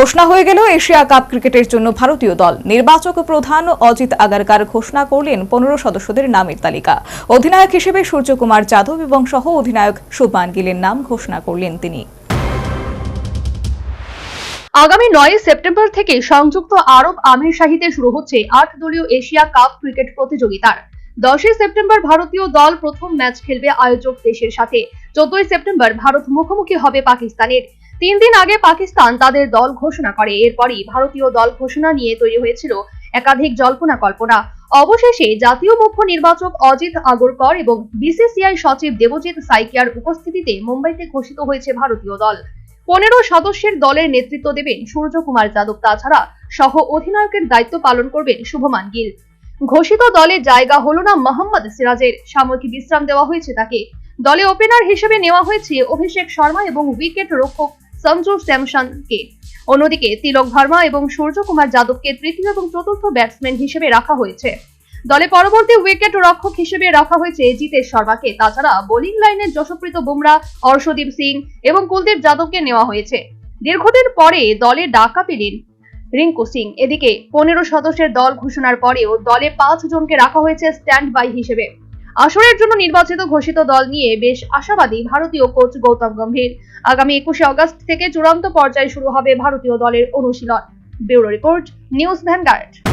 ঘোষণা হয়ে গেল এশিয়া কাপ ক্রিকেটের জন্য ভারতীয় দল। নির্বাচক প্রধান অজিত আগারকার ঘোষণা করলেন পনেরো সদস্যদের নামের তালিকা। অধিনায়ক হিসেবে সূর্যকুমার যাদব এবং সহ অধিনায়ক শুভমান গিলের নাম ঘোষণা করলেন তিনি। আগামী নয় সেপ্টেম্বর থেকে সংযুক্ত আরব আমির শাহিতে শুরু হচ্ছে আট দলীয় এশিয়া কাপ ক্রিকেট প্রতিযোগিতার। দশই সেপ্টেম্বর ভারতীয় দল প্রথম ম্যাচ খেলবে আয়োজক দেশের সাথে। চোদ্দই সেপ্টেম্বর ভারত মুখোমুখি হবে পাকিস্তানের। তিন দিন আগে পাকিস্তান তাদের দল ঘোষণা করে। এরপরই ভারতীয় দল ঘোষণা নিয়ে তৈরি হয়েছিল একাধিক জল্পনা কল্পনা। অবশেষে জাতীয় মুখ্য নির্বাচক অজিত আগরকর এবং বিসিসিআই সচিব দেবজিৎ সাইকিয়ার উপস্থিতিতে মুম্বাইতে ঘোষিত হয়েছে ভারতীয় দল। পনেরো সদস্যের দলের নেতৃত্ব দেবেন সূর্যকুমার যাদব। তাছাড়া সহ অধিনায়কের দায়িত্ব পালন করবেন শুভমান গিল। ঘোষিত দলে জায়গা হলো না মোহাম্মদ সিরাজের। সাময়িক বিশ্রাম দেওয়া হয়েছে তাকে। দলে ওপেনার হিসেবে নেওয়া হয়েছে অভিষেক শর্মা এবং উইকেট রক্ষক সঞ্জু স্যামসনকে। অন্যদিকে তিলক ভার্মা এবং সূর্যকুমার যাদবকে তৃতীয় এবং চতুর্থ ব্যাটসম্যান হিসেবে রাখা হয়েছে। দলে পরবর্তী উইকেট রক্ষক হিসেবে রাখা হয়েছে জিতেশ শর্মাকে। তাছাড়া বোলিং লাইনে যশপ্রীত বুমরা, অর্শদীপ সিং এবং কুলদীপ যাদবকে নেওয়া হয়েছে। দীর্ঘদিন পরে দলে ডাকা পেলেন রিঙ্কু সিং। এদিকে পনেরো সদস্যের দল ঘোষণার পরেও দলে পাঁচ জনকে রাখা হয়েছে স্ট্যান্ড বাই হিসেবে। আসরের জন্য নির্বাচিত ঘোষিত দল নিয়ে বেশ আশাবাদী ভারতীয় কোচ গৌতম গম্ভীর। আগামী একুশে অগস্ট থেকে চূড়ান্ত পর্যায়ে শুরু হবে ভারতীয় দলের অনুশীলন। Bureau report, news Vanguard.